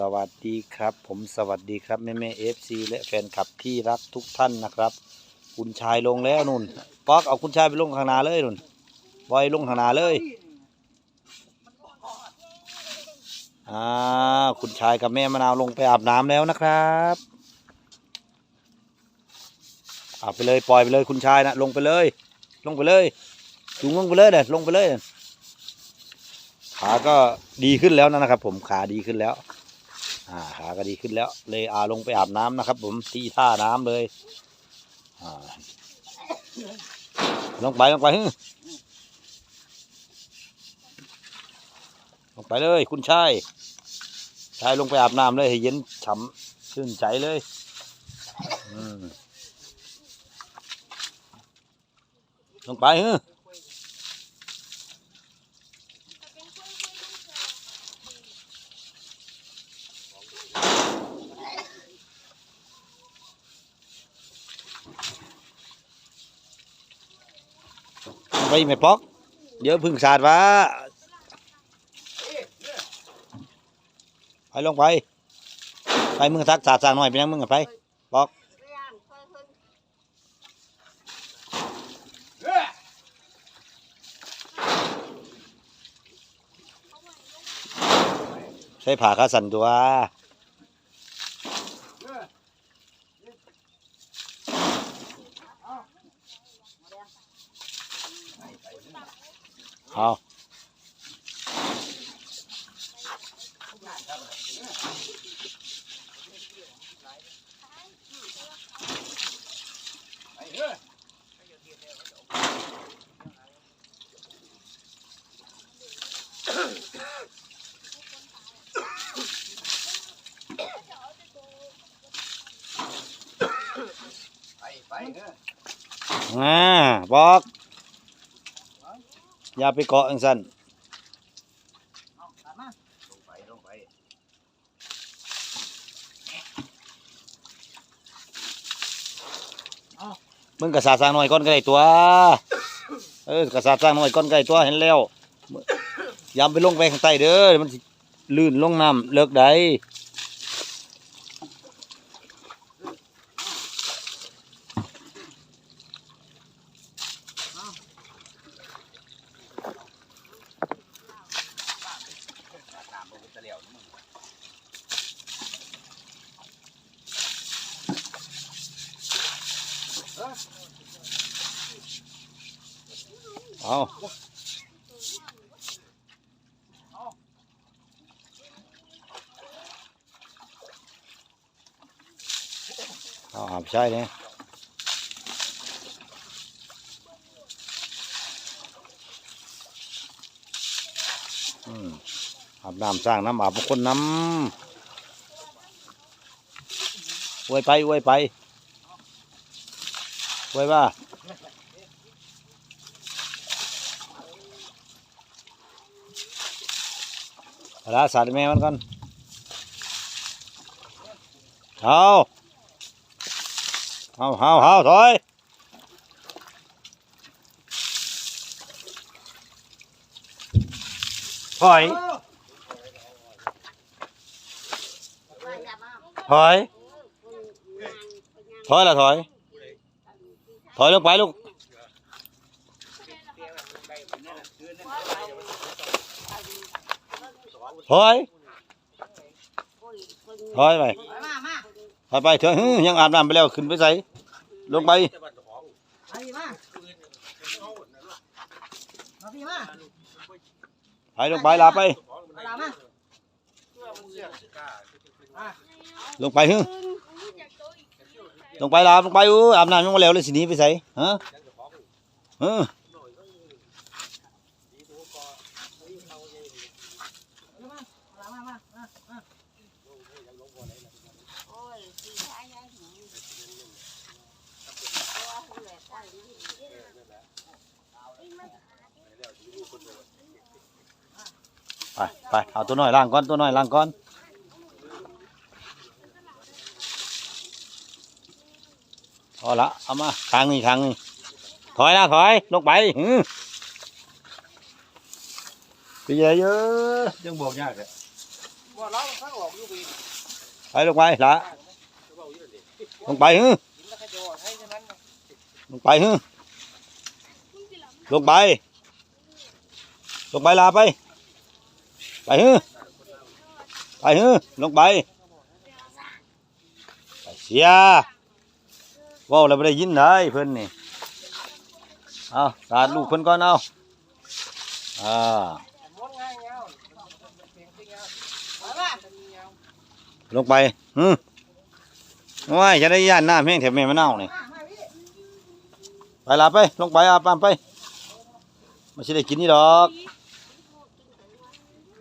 สวัสดีครับ ผมสวัสดีครับแม่แม่เอฟซีและแฟนคลับที่รักทุกท่านนะครับ คุณชายลงแล้วนุ่นป๊อกเอาคุณชายไปลงข้างหน้าเลยนุ่นบอยลงข้างหน้าเลยอ่าคุณชายกับแม่มะนาวลงไปอาบน้ำแล้วนะครับอาบไปเลยปล่อยไปเลยคุณชายนะลงไปเลย ลงไปเลยจุงลงไปเลยเลยลงไปเลยขาก็ดีขึ้นแล้วนะครับ ผมขาดีขึ้นแล้ว อ่าขาก็ดีขึ้นแล้ว เลยอาลงไปอาบน้ำนะครับ ผมที่ท่าน้ำเลยอ่าลงไปลงไปฮึลงไปเลย คุณชายชายลงไปอาบน้ำเลยให้เย็นฉ่ำชื่นใจเลยอืลงไปฮึ ไปไม่ปอก เดี๋ยวพึ่งสาดวะไปลงไป ไปมึงทักสาดสาดหน่อยไปยังมึงอะไปปอกใช้ผ่าขาสันตัว เอา อย่าไปเกาะอังสันมึงกระสาสร้างหน่อยก้อนก็ได้ตัว เออกระสาสร้างหน่อยก้อนก็ได้ตัวเห็นแล้วยามไปลงไปข้างใต้เด้อมันลื่นลงน้ำเลิกได้ เอาเอาอาบใช่เนี่ยอืมอาบน้ำสร้างน้ำอาบมงคนน้ำอวยไปอวยไปอวยว่า เอาสาดแม่มันก่อนเอาเอาเอาเอาถอยถอยถอยถอยละถอยถอยลงไปลูก ถอยถอยไปถอยไปเถอะยังอาบน้ำไปแล้วขึ้นไปใส่ลงไปมาพี่มามาพี่มาไปลงไปลาไปลงไปฮึลงไปลาลงไปอู้อาบน้ำยังมาแล้วเลยสินี้ไปใส่ฮะเออ เอาลามามามามา ไปไปเอาตัวน้อยล่างก่อนตัวน้อยล่างก่อนพอละเอามาทางนี้ทางนี้ถอยนะถอยลงไปฮึไปเยอะเยอะยังบอกยากเลยไปลงไปละลงไปฮึกินแล้วก็จะบอกให้ฉะนั้นลงไปฮึลงไปลงไปลาไป ไปฮึไปฮึลงไปไปเสียว้าแล้วไม่ได้ยินเลยเพิ่อนนี่เอาสาดลูกเพิ่นก่อนเอาอ่าม้วนง่ายเงาเปลี่ยนที่เงามาละลงไปฮึว้ายจะได้ย่านหน้าแม่งแถบแม่มะนาวนี่ไปลาไป ลงไปอาปามไปไม่ใช่ได้กินนี่ดอก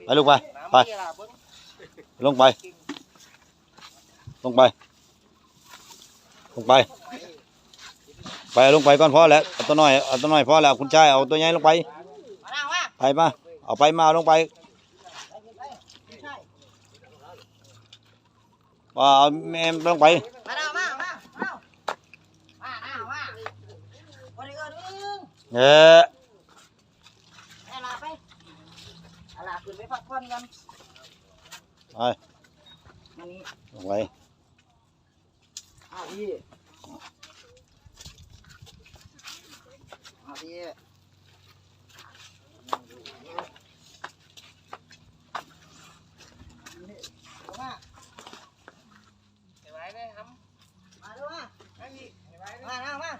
ไปลูกไป ไป ลงไป ลงไป ลงไป ไปลงไปก่อนพอแล้ว เอาตัวน้อย เอาตัวน้อยพอแล้วคุณชาย เอาตัวใหญ่ลงไป ไปมา เอาไปมาเอาลงไปว่าเอาแม่ลงไปเอามานั่งมาวันนี้ก็ดึงเออ แม่ลาไปเอาลาขึ้ นไปพักผ่อนกันไปอันนี้ลงไปเอาพี่เอาพี่เอามาเห็นไหมได้ครับมาดูมามาพี่เห็นไหมมานั่งมา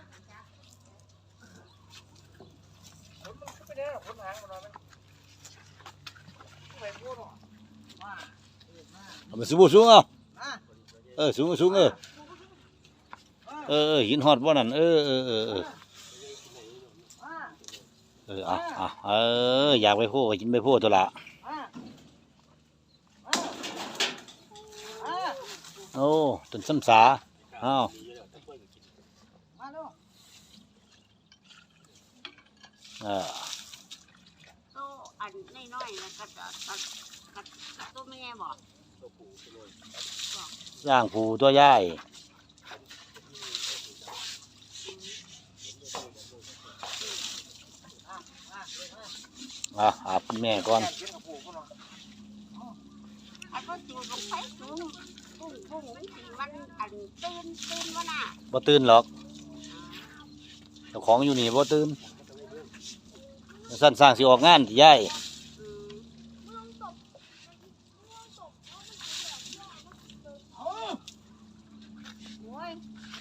ผมมันขึ้นไปได้หรอผมหางมันนอนไหมไปพูดหรอมามา เอาไปสูงสูงเอามาเออสูงสูงเออเออเออหินหอดบ่นั่นเออเออเออเออมาเอออะอะเอออยากไปพูดก็กินไปพูดตัวละมามาโอ้ต้นซ้ำสาอ้าวมาดูเออโตอันน้อยๆนะก็จะก็ก็ก็ตัวแม่บอก ย่างผูตัวใหญ่อะอาบแม่ก่อนอันก็จูงไปสูงปุ้งปุ้งมันสิมันอันตื่นตื่นวะน่ะบ่ตื่นหรอกเจ้าของอยู่นี่บ่ตื่นสั้นสร้างสิออกงานที่ใหญ่ อืม เอา โอ้ย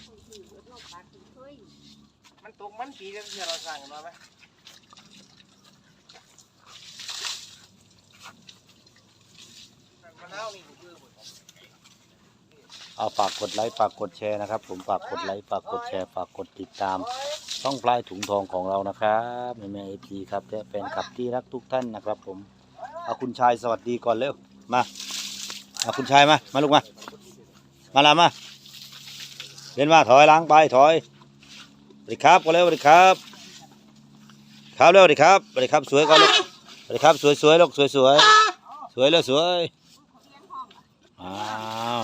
คนอื่นเนกปลาถึงเคย มันตกมันปีแล้วที่เราสั่งกันมาไหมมะนาวนี่คือเอาฝากกดไลค์ฝากกดแชร์นะครับ ผมฝากกดไลค์ฝากกดแชร์ฝากกดติดตาม ช่องปลายถุงทองของเรานะครับแม่แม่เอฟซีครับและแฟนคลับที่รักทุกท่านนะครับ ผมเอาคุณชายสวัสดีก่อนเร็วมาเอาคุณชายมามาลูกมามาละมาเดินมาถอยล้างไปถอย สวัสดีครับก็แล้วสวัสดีครับ ครับแล้วสวัสดีครับสวัสดีครับสวยก็แลูกสวัสดีครับสวยสวยลูกสวยสวยสวยแล้วสวยอ้าว